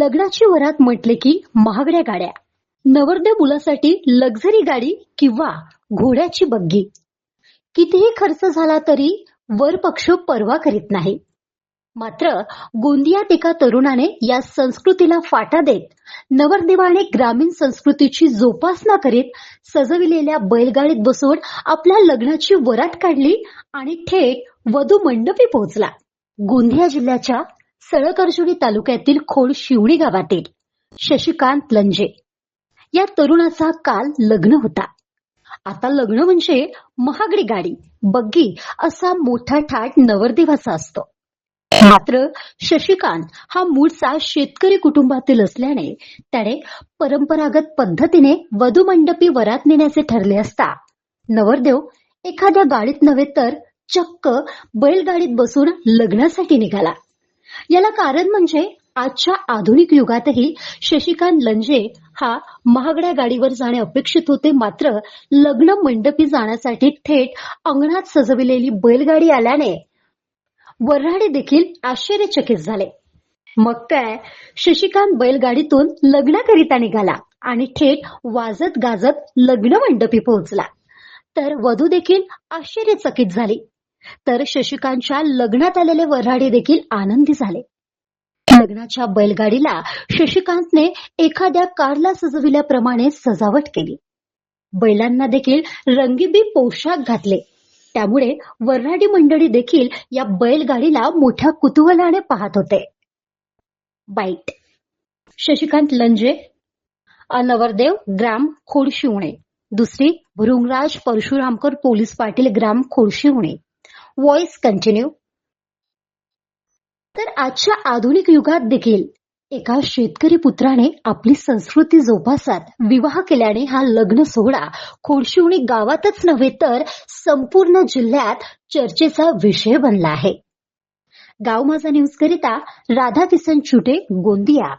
लग्नाची वरात म्हटले की महागड्या गाड्या. नवरदेव मुलासाठी लक्झरी गाडी किंवा घोड्याची बग्गी. कितीही खर्च झाला तरी वर पक्ष पर्वा करीत नाही. मात्र गोंदियात एका तरुणाने या संस्कृतीला फाटा देत नवरदेवाने ग्रामीण संस्कृतीची जोपासना करीत सजविलेल्या बैलगाडीत बसून आपल्या लग्नाची वरात काढली आणि थेट वधू मंडपी पोहोचला. गोंदिया जिल्ह्याच्या सळकर्जुनी तालुक्यातील खोड शिवडी गावातील शशिकांत लंजे. या तरुणाचा काल लग्न होता. आता लग्न म्हणजे महागडी गाडी बग्गी असा मोठा ठाट नवरदेवाचा असतो. मात्र शशिकांत हा मूळचा शेतकरी कुटुंबातील असल्याने त्याने परंपरागत पद्धतीने वधुमंडपी वरात नेण्याचे ठरले असता नवरदेव एखाद्या गाडीत नव्हे तर चक्क बैलगाडीत बसून लग्नासाठी निघाला. याला कारण म्हणजे आजच्या आधुनिक युगातही शशिकांत लंजे हा महागड्या गाडीवर जाणे अपेक्षित होते. मात्र लग्न मंडपी जाण्यासाठी थेट अंगणात सजविलेली बैलगाडी आल्याने वऱ्हाडी देखील आश्चर्यचकित झाले. मग काय? शशिकांत बैलगाडीतून लग्नाकरिता निघाला आणि थेट वाजत गाजत लग्न मंडपी पोहोचला. तर वधू देखील आश्चर्यचकित झाली. तर शशिकांतच्या लग्नात आलेले वऱ्हाडी देखील आनंदी झाले. लग्नाच्या बैलगाडीला शशिकांतने एखाद्या कारला सजविल्याप्रमाणे सजावट केली. बैलांना देखील रंगीबी पोशाख घातले. त्यामुळे वऱ्हाडी मंडळी देखील या बैलगाडीला मोठ्या कुतूहलाने पाहत होते. बाईट. शशिकांत लंजे नवरदेव ग्राम खोडशिवणे. दुसरी भृंगराज परशुरामकर पोलीस पाटील ग्राम खोडशिवणे. व्हॉइस कंटिन्यू तर आजच्या आधुनिक युगात देखील एका शेतकरी पुत्राने आपली संस्कृती जोपासत विवाह केल्याने हा लग्न सोहळा खोडशिवणी गावातच नव्हे तर संपूर्ण जिल्ह्यात चर्चेचा विषय बनला आहे. गाव माझा न्यूज करिता राधा किसन चुटे गोंदिया.